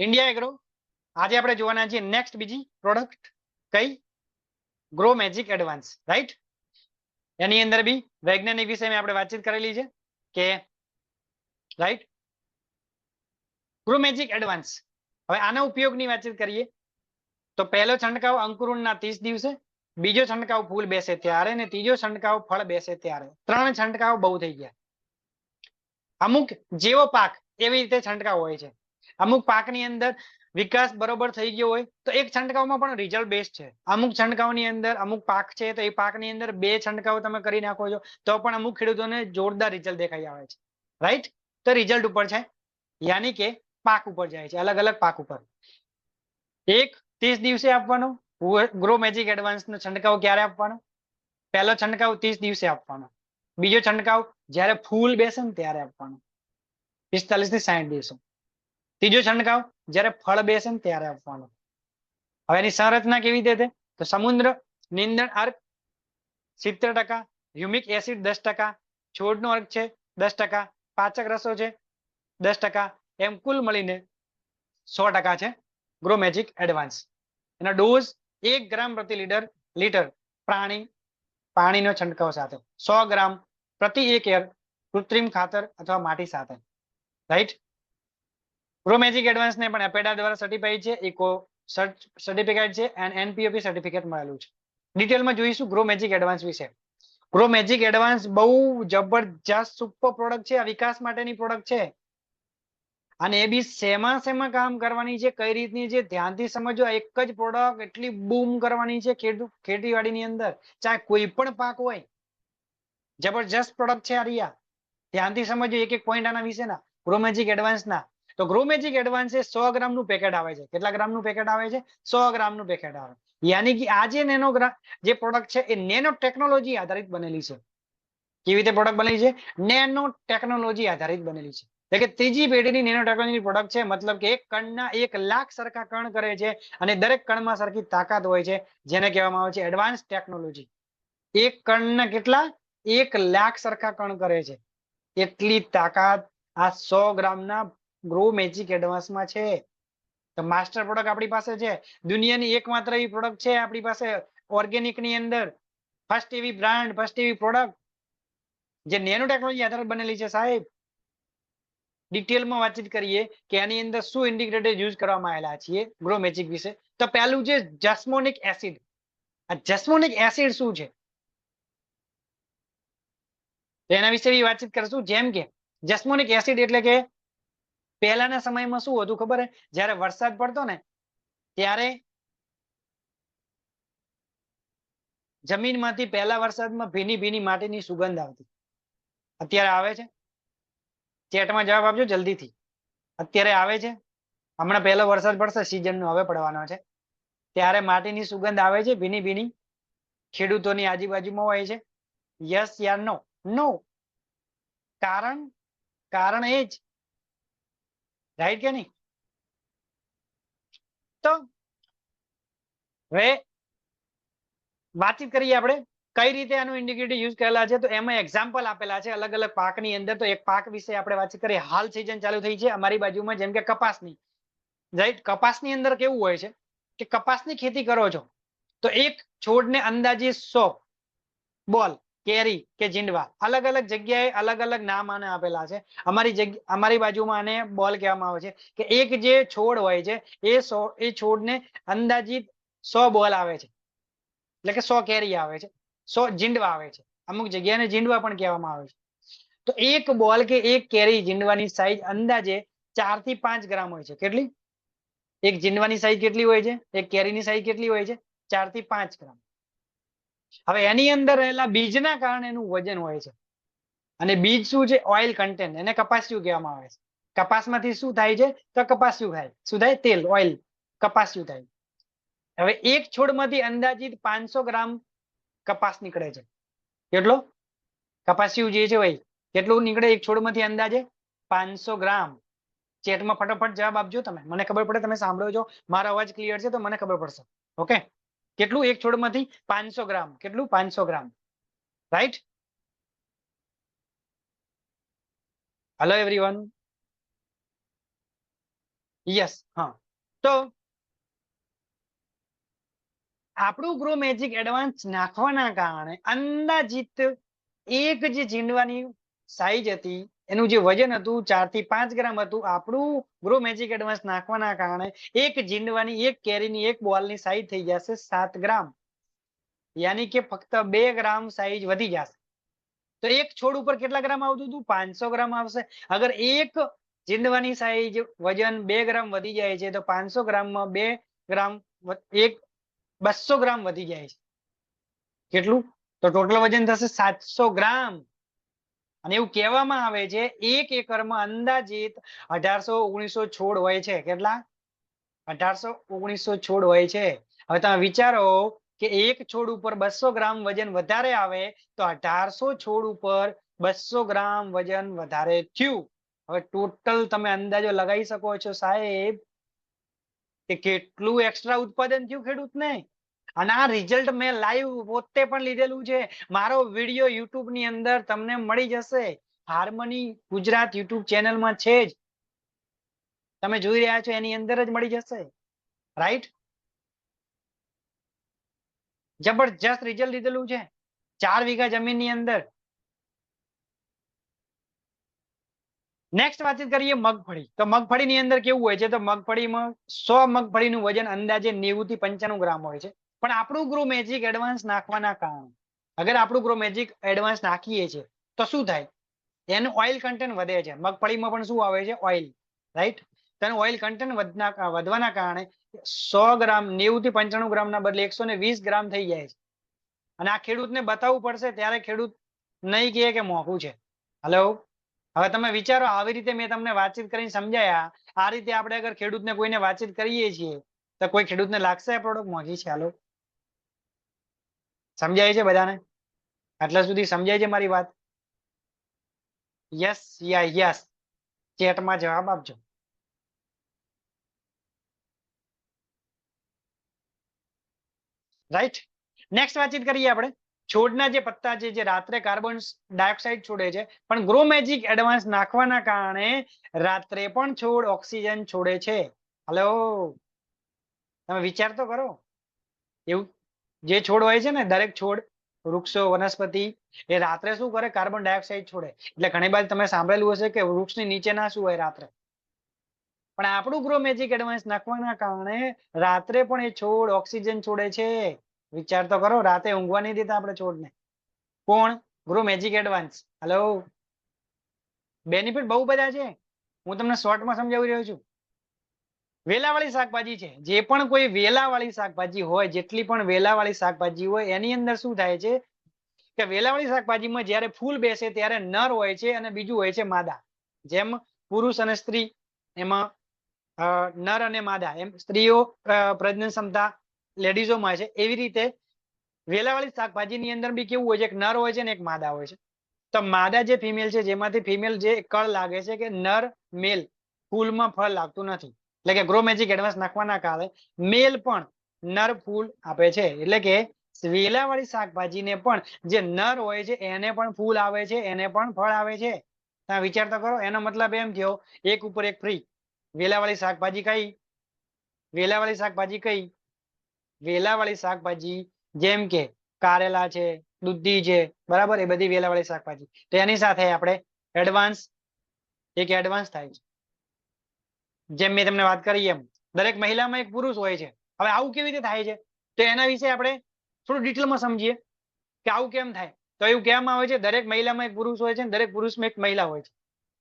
India agro આજે આપણે જોવાના છીએ નેક્સ્ટ બીજી પ્રોડક્ટ કઈ? ગ્રો મેજિક એડવાન્સ રાઈટ એની અંદર બી વૈજ્ઞાનિક વિશે મેં આપણે વાતચીત કરેલી છે કે રાઈટ ગ્રો મેજિક એડવાન્સ હવે આના ઉપયોગની વાતચીત કરીએ. તો પહેલો છંટકાવ અંકુરણના ત્રીસ દિવસે, બીજો છંટકાવ ફૂલ બેસે ત્યારે અને ત્રીજો છંટકાવ ફળ બેસે ત્યારે. ત્રણ છંટકાવ બહુ થઈ ગયા. અમુક જેવો પાક એવી રીતે છંટકાવ હોય છે. અમુક પાકની અંદર વિકાસ બરોબર થઈ ગયો હોય તો એક છંટકાવમાં પણ રિઝલ્ટ બેસ્ટ છે. અમુક છંટકાવની અંદર અમુક પાક છે તો એ પાકની અંદર બે છંટકાવ તમે કરી નાખો છો તો પણ અમુક ખેડૂતોને જોરદાર રિઝલ્ટ દેખાઈ આવે છે. રાઈટ તો રિઝલ્ટ ઉપર છે યાની કે પાક ઉપર જાય છે. અલગ અલગ પાક ઉપર. એક ત્રીસ દિવસે આપવાનો. ગ્રો મેજિક એડવાન્સ નો છંટકાવ ક્યારે આપવાનો? પહેલો છંટકાવ ત્રીસ દિવસે આપવાનો. બીજો છંટકાવ જ્યારે ફૂલ બેસે ને ત્યારે આપવાનો. પિસ્તાલીસથી સાઠ દિવસો. ત્રીજો છંટકાવ, જ્યારે ફળ બેસે ને ત્યારે આપવાનો. હવે એની સંરચના કેવી રીતે તો સમુદ્ર, નિંદણ અર્ક સિત્તેર ટકા હ્યુમિક એસિડ દસ ટકા, છોડનો અર્ક છે દસ ટકા, પાચક રસો છે દસ ટકા, એમ કુલ મળીને સો ટકા છે ગ્રો મેજિક એડવાન્સ એના ડોઝ એક ગ્રામ પ્રતિ લીટર લીટર પ્રાણી, પાણીનો છંટકાવ સાથે. સો ગ્રામ પ્રતિ એક એર કૃત્રિમ ખાતર અથવા માટી સાથે. રાઈટ ગ્રો મેજિક એડવાન્સ ને પણ એપેડા દ્વારા સર્ટિફાઈ છે ઇકો સર્ટિફિકેટ છે એન્ડ એનપીઓપી સર્ટિફિકેટ મળેલું છે. ડિટેલમાં જોઈશું ગ્રો મેજિક એડવાન્સ વિશે. ગ્રો મેજિક એડવાન્સ બહુ જબરજસ્ત સુપર પ્રોડક્ટ છે, આ વિકાસ માટેની પ્રોડક્ટ છે. અને એ બી શેમાં શેમાં કામ કરવાની છે, કઈ રીતની છે, ધ્યાનથી સમજો એક જ પ્રોડક્ટ એટલી બૂમ કરવાની છે ખેતીવાડીની અંદર. ચાહે કોઈ પણ પાક હોય, જબરજસ્ત પ્રોડક્ટ છે આ રિયા. ધ્યાનથી સમજો એક એક પોઈન્ટ આના વિશેના. ગ્રોમેજિક એડવાન્સના તો ગ્રોમેજિક એડવાન્સ એ સો ગ્રામનું પેકેટ આવે છે. કેટલા ગ્રામનું પેકેટ આવે છે? સો ગ્રામનું પેકેટ આવે. યાની કે આ જે નેનો જે પ્રોડક્ટ છે, એ નેનો ટેકનોલોજી આધારિત બનેલી છે. કેવી રીતે પ્રોડક્ટ બનેલી છે? નેનો ટેકનોલોજી આધારિત બનેલી છે. ત્રીજી પેઢીની નેનો ટેકનોલોજી પ્રોડક્ટ છે, મતલબ કે એક કણના એક લાખ સરખા કણ કરે છે અને દરેક કણમાં સરખી તાકાત હોય છે, જેને કહેવામાં આવે છે એડવાન્સ ટેકનોલોજી એક કણના કેટલા? એક લાખ સરખા કણ કરે છે. એટલી તાકાત આ સો ગ્રામના ગ્રો મેજિક એડવાન્સમાં છે. તો માસ્ટર પ્રોડક્ટ આપણી પાસે છે. દુનિયાની એકમાત્ર એવી પ્રોડક્ટ છે આપણી પાસે ઓર્ગેનિકની અંદર. ફર્સ્ટ એવી બ્રાન્ડ ફર્સ્ટ એવી પ્રોડક્ટ જે નેનો ટેકનોલોજી આધારિત બનેલી છે સાહેબ. ડિટેલમાં વાતચીત કરીએ કે આની અંદર શું ઇન્ડિગ્રેટેડ યુઝ કરવામાં આવેલા છીએ ગ્રો મેજિક વિશે. તો પહેલું છે જસ્મોનિક એસિડ આ જસ્મોનિક એસિડ શું છે? એના વિશે વાતચીત કરશું. જેમ કે જસ્મોનિક એસિડ એટલે કે પહેલાના સમયમાં શું હતું ખબર હે? જ્યારે વરસાદ પડતો ને, ત્યારે જમીનમાંથી પહેલા વરસાદમાં ભીની ભીની માટીની સુગંધ આવતી. અત્યારે આવે છે? ચેટમાં જવાબ આપજો જલ્દીથી. અત્યારે આવે છે? હમણાં પહેલો વરસાદ પડશે, સિઝનનો હવે પડવાનો છે. ત્યારે માટીની સુગંધ આવે છે, ભીની ભીની. ખેડૂતોની આજુબાજુમાં હોય છે. યસ યા નો? નો. કારણ કારણ એ જ રાઈટ કે નહીં? તો હવે વાતચીત કરીએ આપણે કઈ રીતે આનું ઇન્ડિકેટર યુઝ કરેલા છે? તો એમાં એક્ઝામ્પલ આપેલા છે અલગ અલગ પાકની અંદર. તો એક પાક વિશે આપણે વાતચીત કરીએ. હાલ સિઝન ચાલુ થઈ છે અમારી બાજુમાં, જેમ કે કપાસની. રાઈટ કપાસની અંદર કેવું હોય છે કે કપાસની ખેતી કરો છો, તો એક છોડને અંદાજે સો બોલ કેરી કે જીંડવા. અલગ અલગ જગ્યાએ અલગ અલગ નામ આને આપેલા છે. અમારી જગ્યા અમારી બાજુમાં આને બોલ કહેવામાં આવે છે કે એક જે છોડ હોય છે, એ સો, એ છોડને અંદાજિત સો બોલ આવે છે. એટલે કે સો કેરી આવે છે, સો જીંડવા આવે છે. અમુક જગ્યાને જીંડવા પણ કહેવામાં આવે છે. તો એક બોલ કે એક કેરી જીંડવાની સાઈઝ અંદાજે ચારથી પાંચ ગ્રામ હોય છે. કેટલી? એક જીંડવાની સાઈઝ કેટલી હોય છે? એક કેરીની સાઈઝ કેટલી હોય છે? ચારથી પાંચ ગ્રામ. હવે એની અંદર રહેલા બીજના કારણે એનું વજન હોય છે. અને બીજ શું છે? ઓઇલ કન્ટેન્ટ એને કપાસ્યું કહેવામાં આવે છે. કપાસમાંથી શું થાય છે? તો કપાસ્યું થાય. શું થાય? તેલ ઓઇલ કપાસ્યું થાય. હવે એક છોડમાંથી અંદાજિત પાંચસો ગ્રામ કપાસ નીકળે છે. કેટલો? કપાસિયું જે છે ભાઈ, કેટલું નીકળે એક છોડમાંથી અંદાજે? પાંચસો ગ્રામ. ચેટમાં ફટાફટ જવાબ આપજો તમે. મને ખબર પડે, તમે સાંભળો છો. મારો અવાજ ક્લિયર છે તો મને ખબર પડશે. ઓકે કેટલું એક છોડમાંથી? પાંચસો ગ્રામ. કેટલું? પાંચસો gram. Right hello everyone yes હા. તો આપણું ગ્રો મેજિક એડવાન્સ નાખવાના કારણે અંદાજિત એક જે જીંડવાની સાઈઝ હતી, એનું જે વજન હતું ચારથી પાંચ ગ્રામ હતું, આપણું ગ્રો મેજિક એડવાન્સ નાખવાના કારણે એક જીંડવાની, એક કેરીની, એક બોલની સાઈઝ થઈ જશે સાત ગ્રામ. યાની કે ફક્ત બે ગ્રામ સાઈઝ વધી જશે. તો એક છોડ ઉપર કેટલા ગ્રામ આવતું હતું? પાંચસો ગ્રામ આવશે. અગર એક જીંડવાની સાઈઝ વજન બે ગ્રામ વધી જાય છે, તો પાંચસો ગ્રામમાં બે ગ્રામ એક બસો ગ્રામ વધી જાય છે. કેટલું? તો ટોટલ વજન થશે સાતસો ગ્રામ. અને એવું કહેવામાં આવે છે, એક એકરમાં અંદાજિત અઢારસો ઓગણીસો છોડ હોય છે. કેટલા? અઢારસો ઓગણીસો છોડ હોય છે. હવે તમે વિચારો કે એક છોડ ઉપર બસો ગ્રામ વજન વધારે આવે તો અઢારસો છોડ ઉપર બસો ગ્રામ વજન વધારે થયું. હવે ટોટલ તમે અંદાજો લગાવી શકો છો સાહેબ કે કેટલું એક્સ્ટ્રા ઉત્પાદન થયું ખેડૂતને? અને આ રિઝલ્ટ મેં લાઈવ પોતે પણ લીધેલું છે. મારો વીડિયો યુટ્યુબની અંદર તમને મળી જશે. હાર્મની ગુજરાત યુટ્યુબ ચેનલમાં છે જ. તમે જોઈ રહ્યા છો, એની અંદર જ મળી જશે. રાઈટ જબરજસ્ત રિઝલ્ટ લીધેલું છે. ચાર વીઘા જમીનની અંદર. નેક્સ્ટ વાતચીત કરીએ મગફળી. તો મગફળીની અંદર કેવું હોય છે? તો મગફળીમાં સો મગફળીનું વજન અંદાજે નેવું થી પંચાણું ગ્રામ હોય છે. પણ આપણું ગ્રો મેજિક એડવાન્સ નાખવાના કારણે, અગર આપણું ગ્રો મેજિક એડવાન્સ નાખીએ છીએ તો શું થાય? એનું ઓઇલ કન્ટેન્ટ વધે છે. મગફળીમાં પણ શું આવે છે? ઓઇલ રાઈટ તેનું ઓઇલ કન્ટેન્ટ વધવાના કારણે સો ગ્રામ નેવું થી પંચાણું ગ્રામના બદલે એકસો ને વીસ ગ્રામ થઈ જાય છે. અને આ ખેડૂતને બતાવવું પડશે, ત્યારે ખેડૂત નહીં કહે કે મોંઘું છે. હલો હવે તમે વિચારો, આવી રીતે મેં તમને વાતચીત કરીને સમજાયા. આ રીતે આપણે અગર ખેડૂતને કોઈને વાતચીત કરીએ છીએ, તો કોઈ ખેડૂતને લાગશે આ પ્રોડક્ટ મોંઘી છે? હાલો સમજાય છે બધાને? આટલા સુધી સમજાય છે મારી વાત? યસ યા યસ ચેટમાં જવાબ આપજો. રાઈટ નેક્સ્ટ વાતચીત કરીએ આપણે. છોડના જે પત્તા છે, જે રાત્રે કાર્બન ડાયોક્સાઇડ છોડે છે, પણ ગ્રો મેજિક એડવાન્સ નાખવાના કારણે રાત્રે પણ છોડ ઓક્સિજન છોડે છે. હલો તમે વિચાર તો કરો. એવું? જે છોડ હોય છે ને, દરેક છોડ, વૃક્ષો, વનસ્પતિ, એ રાત્રે શું કરે? કાર્બન ડાયોક્સાઇડ છોડે. એટલે ઘણી વાર તમે સાંભળેલું હશે કે વૃક્ષની નીચે ના શું હોય રાત્રે? પણ આપણું ગ્રો મેજિક એડવાન્સ નાખવાના કારણે રાત્રે પણ એ છોડ ઓક્સિજન છોડે છે. વિચાર તો કરો, રાતે ઊંઘવા નહીં દેતા આપણે છોડને. કોણ? Grow magic advance. Hello benefit બહુ બધા છે. હું તમને શોર્ટમાં સમજાવી રહ્યો છું. વેલાવાળી શાકભાજી છે. જે પણ કોઈ વેલાવાળી શાકભાજી હોય, જેટલી પણ વેલાવાળી શાકભાજી હોય, એની અંદર શું થાય છે કે વેલાવાળી શાકભાજીમાં જ્યારે ફૂલ બેસે ત્યારે નર હોય છે અને બીજું હોય છે માદા. જેમ પુરુષ અને સ્ત્રી એમાં નર અને માદા. એમ સ્ત્રીઓ પ્રજનન ક્ષમતા લેડીઝોમાં છે. એવી રીતે વેલાવાળી શાકભાજીની અંદર બી કેવું હોય છે, એક નર હોય છે ને એક માદા હોય છે. તો માદા જે ફિમેલ છે, જેમાંથી ફિમેલ જે કળ લાગે છે કે નર, મેલ, ફૂલમાં ફળ લાગતું નથી. એટલે કે ગ્રો મેજિક એડવાન્સ નાખવાના કારણે મેલ પણ નર ફૂલ આપે છે. એટલે કે વેલાવાળી શાકભાજીને પણ જે નર હોય છે, એને પણ ફૂલ આવે છે, એને પણ ફળ આવે છે. તમે વિચાર કરો, એનો મતલબ એમ થયો, એક ઉપર એક ફ્રી વેલાવાળી શાકભાજી કઈ? વેલાવાળી શાકભાજી કઈ? વેલાવાળી શાકભાજી જેમ કે કારેલા છે, દૂધી છે, બરાબર? એ બધી વેલાવાળી શાકભાજી. તો એની સાથે આપણે એડવાન્સ એક એડવાન્સ થાય છે. જેમ મેં તમને વાત કરી એમ, દરેક મહિલામાં એક પુરુષ હોય છે. હવે આવું કેવી રીતે થાય છે? તો એના વિશે આપણે થોડું ડિટેલમાં સમજીએ કે આવું કેમ થાય. તો એવું કહેવામાં આવે છે, દરેક મહિલામાં એક પુરુષ હોય છે દરેક પુરુષમાં એક મહિલા હોય છે.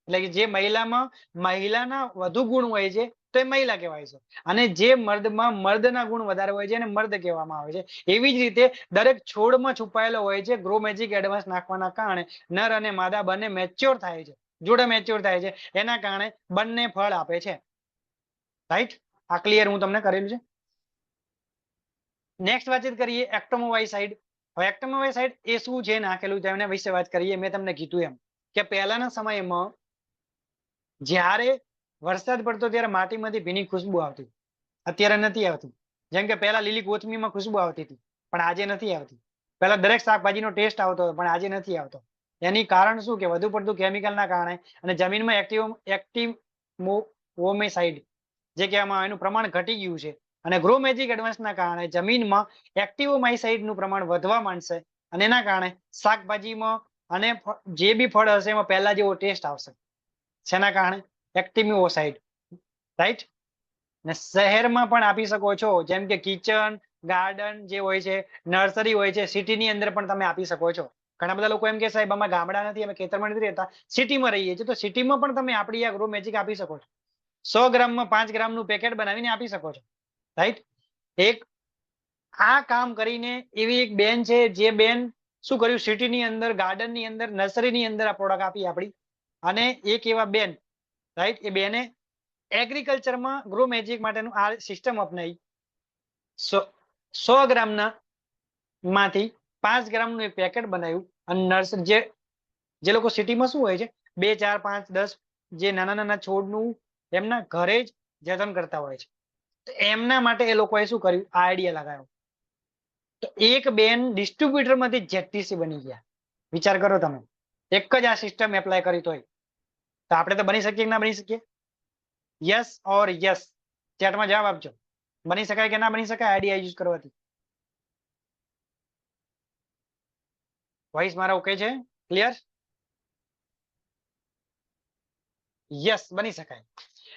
એટલે કે જે મહિલામાં મહિલાના વધુ ગુણ હોય છે, તો એ મહિલા કહેવાય છે. અને જે મર્દમાં મર્દના ગુણ વધારે હોય છે એને મર્દ કહેવામાં આવે છે. એવી જ રીતે દરેક છોડમાં છુપાયેલો હોય છે ગ્રો મેજિક એડવાન્સ નાખવાના કારણે નર અને માદા બંને મેચ્યોર થાય છે. જોડે મેચ્યોર થાય છે. એના કારણે બંને ફળ આપે છે. રાઈટ આ ક્લિયર હું તમને કરેલું છે? નેક્સ્ટ વાતચીત કરીએ એક્ટોમોવાઇસાઇડ હવે એક્ટોમોવાઇસાઇડ એ શું છે નાખેલું છે એના વિશે વાત કરીએ. મેં તમને કીધું એમ કે પહેલાના સમયમાં જ્યારે વરસાદ પડતો ત્યારે માટીમાંથી ભીની ખુશ્બુ આવતી. અત્યારે નથી આવતી. જેમ કે પહેલા લીલી કોથમીમાં ખુશ્બુ આવતી હતી, પણ આજે નથી આવતી. પહેલા દરેક શાકભાજીનો ટેસ્ટ આવતો હતો, પણ આજે નથી આવતો. એની કારણ શું કે વધુ પડતું કેમિકલના કારણે અને જમીનમાં એક્ટિવ એક્ટિવ વોમેસાઇડ જે કહેવામાં એનું પ્રમાણ ઘટી ગયું છે. અને ગ્રો મેજિક એડવાન્સના કારણે જમીનમાં એક્ટિવોમાઇસાઇડનું પ્રમાણ વધવા માંડશે. અને એના કારણે શાકભાજીમાં અને જે બી ફળ હશે એમાં પહેલા જેવો ટેસ્ટ આવશે. શેના કારણે? એક્ટિવોસાઇડ રાઈટ ને શહેરમાં પણ આપી શકો છો. જેમ કે કિચન ગાર્ડન જે હોય છે નર્સરી હોય છે સિટીની અંદર પણ તમે આપી શકો છો. ઘણા બધા લોકો એમ કે સાહેબ અમે ગામડા નથી, અમે ખેતરમાં નથી રહેતા. સિટીમાં રહીએ છીએ, તો સિટીમાં પણ તમે આપણી આ ગ્રો મેજિક આપી શકો છો. સો ગ્રામમાં પાંચ ગ્રામનું પેકેટ બનાવીને આપી શકો છો. રાઈટ એક, આ કામ કરીને એવી એક બેન છે, જે બેન શું કર્યું? સિટીની અંદર ગાર્ડનની અંદર નર્સરીની અંદર આ પ્રોડક્ટ આપી આપણી. અને એક એવા બેન રાઈટ એ બેને એગ્રીકલ્ચરમાં ગ્રો મેજિક માટેનું આ સિસ્ટમ અપનાવી. સો સો ગ્રામના માંથી પાંચ ગ્રામનું એક પેકેટ બનાવ્યું. અને નર્સરી જે જે લોકો સિટીમાં શું હોય છે? બે, ચાર, પાંચ, દસ, જે નાના નાના છોડનું એમના ઘરે જ જતન કરતા હોય છે. તો એમના માટે એ લોકોએ શું કર્યું? આ આઈડિયા લગાવ્યો તો એક બેન distributor માંથી જેટીસી બની ગયા. વિચાર કરો તમે. એક જ આ સિસ્ટમ એપ્લાય કરી તોય. તો આપણે તો બની શકીએ કે ના બની શકીએ? યસ ઓર યસ ચેટમાં જવાબ આપજો. બની શકાય કે ના બની શકાય? આઈડિયા યુઝ કરવાથી. વોઇસ મારા ઓકે છે? ક્લિયર યસ બની શકાય.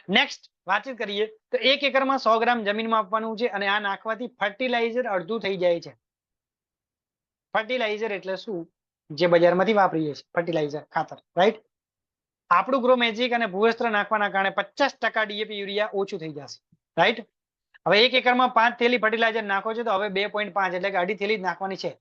નેક્સ્ટ વાતચીત કરીએ. તો એક એકરમાં સો ગ્રામ જમીનમાં આપવાનું છે અને આ નાખવાથી ફર્ટિલાઇઝર અડધું થઈ જાય છે. ફર્ટિલાઇઝર એટલે શું? જે બજારમાંથી વાપરીએ છીએ ફર્ટિલાઇઝર ખાતર રાઈટ આપણું ગ્રો મેજિક અને ભૂવસ્ત્ર નાખવાના કારણે પચાસ ટકા ડીએપી યુરિયા ઓછું થઈ જશે રાઈટ હવે એક એકરમાં પાંચ થેલી ફર્ટિલાઇઝર નાખો છો તો હવે બે પોઈન્ટ પાંચ, એટલે કે અઢી થેલી જ નાખવાની છે.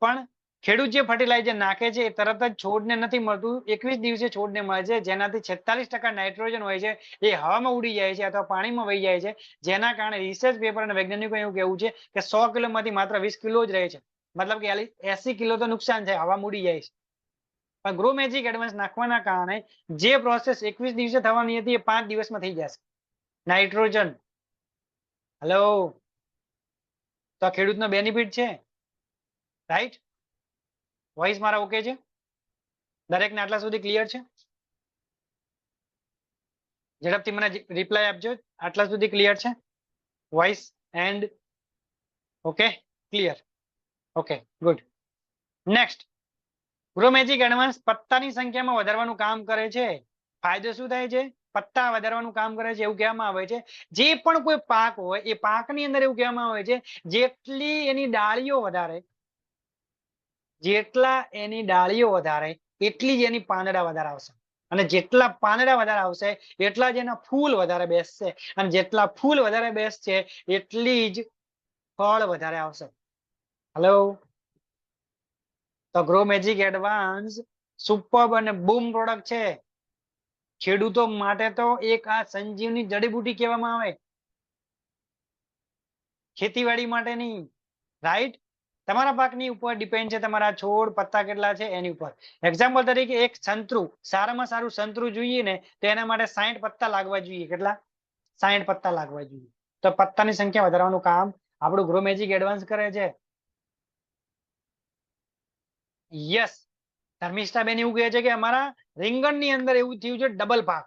પણ ખેડૂત જે ફર્ટિલાઇઝર નાખે છે, એ તરત જ છોડને નથી મળતું. એકવીસ દિવસે છોડને મળે છે, જેનાથી છેતાલીસ ટકા નાઇટ્રોજન હોય છે. એ હવામાં ઉડી જાય છે અથવા પાણીમાં વહી જાય છે. જેના કારણે રિસર્ચ પેપર અને વૈજ્ઞાનિકો એવું કહેવું છે કે સો કિલોમાંથી માત્ર વીસ કિલો જ રહે છે. મતલબ કે એસી કિલો તો નુકસાન છે હવામાં ઉડી જાય છે. પણ ગ્રો મેજિક એડવાન્સ નાખવાના કારણે જે પ્રોસેસ એકવીસ દિવસે થવાની હતી, એ પાંચ દિવસમાં થઈ જશે. નાઇટ્રોજન હેલો તો આ ખેડૂતનો બેનિફિટ છે? રાઈટ વોઇસ મારા ઓકે છે? દરેકને આટલા સુધી ક્લિયર છે? ઝડપથી મને રિપ્લાય આપજો. આટલા સુધી ક્લિયર છે? Voice and okay clear okay good next grow magic advance પત્તાની સંખ્યામાં વધારવાનું કામ કરે છે. ફાયદો શું થાય છે? પત્તા વધારવાનું કામ કરે છે, એવું કહેવામાં આવે છે. જે પણ કોઈ પાક હોય, એ પાકની અંદર એવું કહેવામાં આવે છે, જેટલી એની ડાળીઓ વધારે જેટલા એની ડાળીઓ વધારે, એટલી જ એની પાંદડા વધારે આવશે. અને જેટલા પાંદડા વધારે આવશે, એટલા જ એના ફૂલ વધારે બેસશે. અને જેટલા ફૂલ વધારે બેસશે, એટલી જ ફળ વધારે આવશે. હલો તો ગ્રો મેજિક એડવાન્સ સુપર અને બૂમ પ્રોડક્ટ છે. ખેડૂતો માટે તો એક આ સંજીવની જડીબુટી કહેવામાં આવે. ખેતીવાડી માટેની રાઈટ તમારા પાકની ઉપર ડિપેન્ડ છે તમારા છોડ, પત્તા કેટલા છે એની ઉપર. એક્ઝામ્પલ તરીકે એક સંતરું, સારામાં સારું સંતરું જોઈએ ને તો એના માટે સાહીઠ પત્તા લાગવા જોઈએ. કેટલા? સાહીઠ પત્તા લાગવા જોઈએ. તો પત્તાની સંખ્યા વધારવાનું કામ આપણું ગ્રો મેજિક એડવાન્સ કરે છે. યસ ધર્મિષ્ઠાબેન એવું કહે છે કે અમારા રીંગણની અંદર એવું થયું છે ડબલ પાક.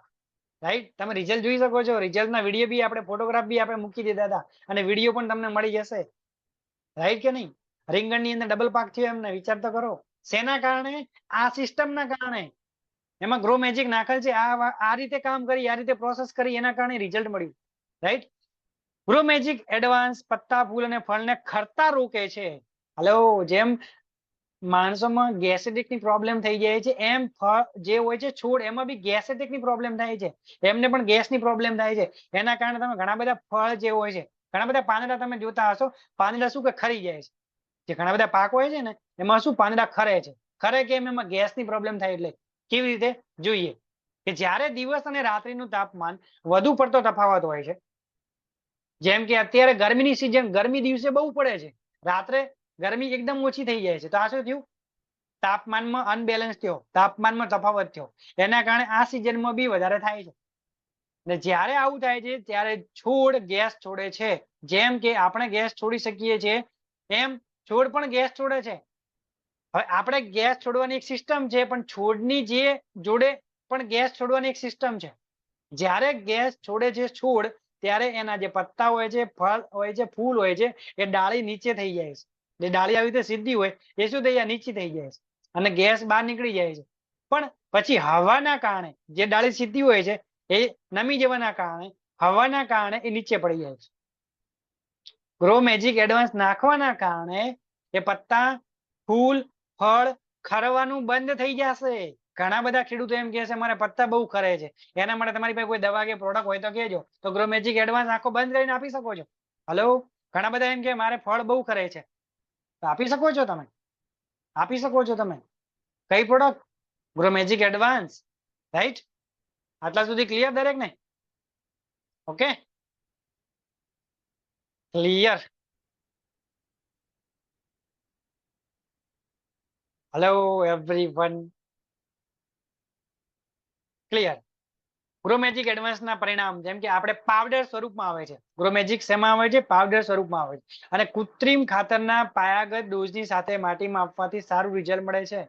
રાઈટ તમે રિઝલ્ટ જોઈ શકો છો. રિઝલ્ટના વીડિયો બી આપણે ફોટોગ્રાફ બી આપણે મૂકી દીધા હતા. અને વીડિયો પણ તમને મળી જશે. રાઈટ કે નહીં? રીંગણની અંદર ડબલ પાક થયો એમને, વિચાર તો કરો. શેના કારણે? આ સિસ્ટમના કારણે. એમાં ગ્રો મેજિક નાખેલ છે. આ આ રીતે કામ કરી, આ રીતે પ્રોસેસ કરી, એના કારણે રિઝલ્ટ મળ્યું. રાઈટ ગ્રો મેજિક એડવાન્સ પત્તા, ફૂલ અને ફળને ખરતા રોકે છે. હલો જેમ માણસોમાં ગેસેટિકની પ્રોબ્લેમ થઈ જાય છે, એમ ફળ જે હોય છે, છોડ, એમાં બી ગેસેટિકની પ્રોબ્લેમ થાય છે. એમને પણ ગેસની પ્રોબ્લેમ થાય છે. એના કારણે તમે ઘણા બધા ફળ જે હોય છે, ઘણા બધા પાંદડા તમે જોતા હશો, પાંદડા શું કે ખરી જાય છે. જે ઘણા બધા પાક હોય છે ને, એમાં શું પાંદડા ખરે છે? ખરે કેમ એમાં ગેસની પ્રોબ્લેમ થાય એટલે? કેવી રીતે? જોઈએ. કે જ્યારે દિવસ અને રાત્રિનું તાપમાન વધુ પડતો તફાવત હોય છે, જેમ કે અત્યારે ગરમીની સિઝન ગરમી દિવસે બહુ પડે છે. રાત્રે ગરમી એકદમ ઓછી થઈ જાય છે. તો આ શું થયું? તાપમાનમાં અનબેલેન્સ થયો. તાપમાનમાં તફાવત થયો. એના કારણે આ સિઝનમાં બી વધારે થાય છે. ને જ્યારે આવું થાય છે, ત્યારે છોડ ગેસ છોડે છે. જેમ કે આપણે ગેસ છોડી શકીએ છીએ, એમ છોડ પણ ગેસ છોડે છે. હવે આપણે ગેસ છોડવાની એક સિસ્ટમ છે, પણ છોડની જે જોડે પણ ગેસ છોડવાની એક સિસ્ટમ છે. જ્યારે ગેસ છોડે છે છોડ, ત્યારે એના જે પત્તા હોય છે, ફળ હોય છે, ફૂલ હોય છે, એ ડાળી નીચે થઈ જાય છે. જે ડાળી આવી રીતે સીધી હોય, એ શું થઈ જાય? નીચે થઈ જાય છે. અને ગેસ બહાર નીકળી જાય છે. પણ પછી હવાના કારણે જે ડાળી સીધી હોય છે, એ નમી જવાના કારણે, હવાના કારણે એ નીચે પડી જાય છે. ગ્રો મેજિક એડવાન્સ નાખવાના કારણે એ પત્તા, ફૂલ, ફળ ખરવાનું બંધ થઈ જશે. ઘણા બધા ખેડૂતો એમ કહે મારે પત્તા બહુ ખરે છે. એના માટે તમારી પાસે કોઈ દવા કે પ્રોડક્ટ હોય તો કહેજો. તો ગ્રો મેજિક એડવાન્સ આખો બંધ કરીને આપી શકો છો. હલો ઘણા બધા એમ કે મારે ફળ બહુ ખરે છે. તો આપી શકો છો તમે? આપી શકો છો તમે? કઈ product grow magic advance right આટલા સુધી ક્લિયર દરેક ને okay clear hello everyone clear grow magic એડવાન્સના પરિણામ, જેમ કે આપણે પાવડર સ્વરૂપમાં આવે છે. ગ્રોમેજિક શેમાં આવે છે? પાવડર સ્વરૂપમાં આવે છે. અને કૃત્રિમ ખાતરના પાયાગત ડોઝની સાથે માટીમાં આપવાથી સારું રિઝલ્ટ મળે છે.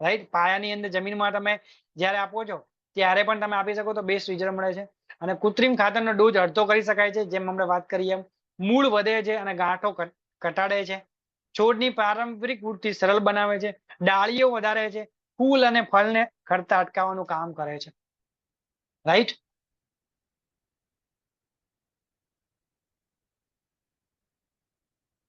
રાઈટ પાયાની અંદર જમીનમાં તમે જ્યારે આપો છો, ત્યારે પણ તમે આપી શકો તો બેસ્ટ રિઝલ્ટ મળે છે. અને કૃત્રિમ ખાતરનો ડોઝ અડધો કરી શકાય છે, જેમ આપણે વાત કરીએ એમ. મૂળ વધે છે અને ગાંઠો ઘટાડે છે. છોડની પારંપરિક વૃદ્ધિ સરળ બનાવે છે. ડાળીઓ વધારે છે. ફૂલ અને ફળને ખરતા અટકાવવાનું કામ કરે છે. રાઈટ?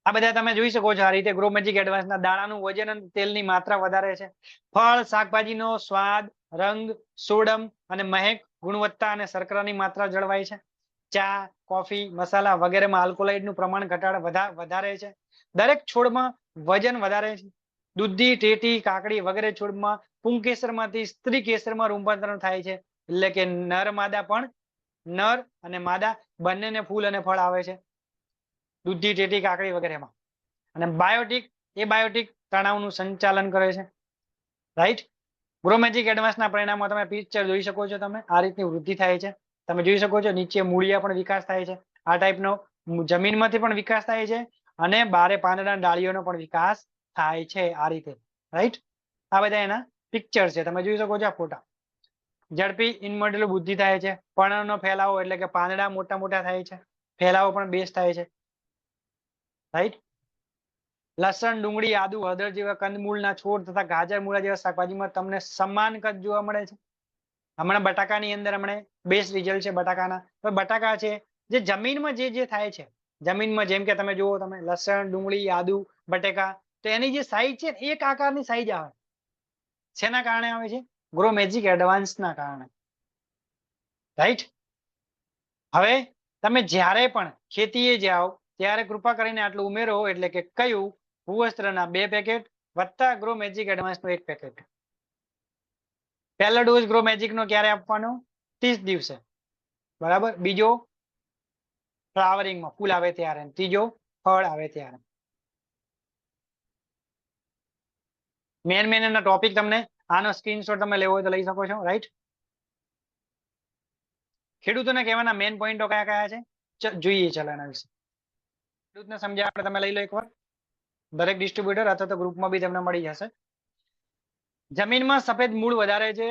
આ બધા તમે જોઈ શકો છો. આ રીતે ગ્રોમેજિક એડવાન્સના દાણાનું વજન અને તેલની માત્રા વધારે છે. ફળ, શાકભાજીનો સ્વાદ, રંગ, સોડમ અને મહેક ગુણવત્તા અને શર્કરાની માત્રા જળવાય છે. ચા, કોફી, મસાલા વગેરેમાં આલ્કોલાઇડનું પ્રમાણ ઘટાડે વધા- વધારે છે. દરેક છોડમાં વજન વધારે છે. દૂધી, ટેટી, કાકડી વગેરે છોડમાં પુંકેસરમાંથી સ્ત્રી કેસરમાં રૂપાંતરણ થાય છે. એટલે કે નર માદા પણ નર અને માદા બંનેને ફૂલ અને ફળ આવે છે. દૂધી, ટેટી, કાકડી વગેરેમાં. અને બાયોટિક, એ બાયોટિક તણાવનું સંચાલન કરે છે. રાઈટ? ગ્રોમેજિક એડવાન્સના પરિણામો તમે પિક્ચર જોઈ શકો છો તમે. આ રીતની વૃદ્ધિ થાય છે. તમે જોઈ શકો છો, નીચે મૂળિયા પણ વિકાસ થાય છે. આ ટાઈપનો જમીનમાંથી પણ વિકાસ થાય છે અને બારે પાંદડા ડાળીઓનો પણ વિકાસ થાય છે આ રીતે. રાઈટ આ બધા એના પિક્ચર છે. તમે જોઈ શકો છો આ ફોટા. ઝડપી ઇનમોડેલ બુદ્ધિ થાય છે. પર્ણનો ફેલાવો એટલે કે પાંદડા મોટા મોટા થાય છે. ફેલાવો પણ બેસ્ટ થાય છે. રાઈટ લસણ, ડુંગળી, આદુ, હળદર જેવા કંદમૂળના છોડ તથા ગાજર, મૂળા જેવા શાકભાજીમાં તમને સમાન કદ જોવા મળે છે. હમણાં બટાકાની અંદર હમણાં બેસ્ટ રિઝલ્ટ છે બટાકાના. તો બટાકા છે, જે જમીનમાં જે જે થાય છે, જમીનમાં જેમ કે તમે જુઓ, તમે લસણ, ડુંગળી, આદુ, બટેકા, તો એની જે સાઈઝ છે એક આકારની સાઈઝ આવે. શેના કારણે આવે છે? ગ્રો મેજિક એડવાન્સના કારણે. રાઈટ હવે તમે જ્યારે પણ ખેતીએ જાઓ, ત્યારે કૃપા કરીને આટલું ઉમેરો, એટલે કે કયું? ભૂવસ્ત્રના બે પેકેટ વત્તા ગ્રો મેજિક એડવાન્સનું એક પેકેટ પહેલો ડોઝ ગ્રો મેજિક નો ક્યારે આપવાનો? ત્રીસ દિવસે. બરાબર? બીજો ફ્લાવરિંગમાં ફૂલ આવે ત્યારે ત્રીજો ફળ આવે ત્યારે. મેન મેન એના ટોપિક તમને આનો સ્ક્રીનશોટ તમે લેવો હોય તો લઈ શકો છો રાઈટ ખેડૂતોને કહેવાના મેન પોઈન્ટો કયા કયા છે? જોઈએ ચાલો એના વિશે. ખેડૂતને આપણે તમે લઈ લો એકવાર. દરેક ડિસ્ટ્રીબ્યુટર અથવા તો ગ્રુપમાં બી તમને મળી જશે. જમીનમાં સફેદ મૂળ વધારે છે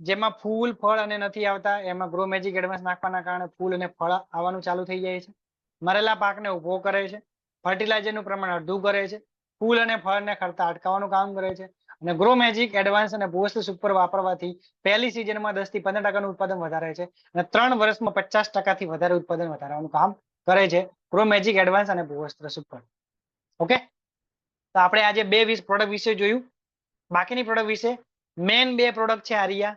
જેમાં ફૂલ, ફળ અને નથી આવતા, એમાં ગ્રો મેજિક એડવાન્સ નાખવાના કારણે ફૂલ અને ફળ આવવાનું ચાલુ થઈ જાય છે. મરેલા પાકને ઊભો કરે છે. ફર્ટિલાઇઝરનું પ્રમાણ અડધું કરે છે. ફૂલ અને ફળને ખરતા અટકાવવાનું કામ કરે છે. અને ગ્રો મેજિક એડવાન્સ અને બોસ્ટ સુપર વાપરવાથી પહેલી સિઝનમાં દસથી પંદર ટકાનું ઉત્પાદન વધારે છે. અને ત્રણ વર્ષમાં પચાસ ટકાથી વધારે ઉત્પાદન વધારવાનું કામ કરે છે. ગ્રો મેજિક એડવાન્સ અને બુસ્ટ સુપર ઓકે? તો આપણે આજે બે વીસ પ્રોડક્ટ વિશે જોયું. બાકીની પ્રોડક્ટ વિશે મેન બે પ્રોડક્ટ છે આરિયા.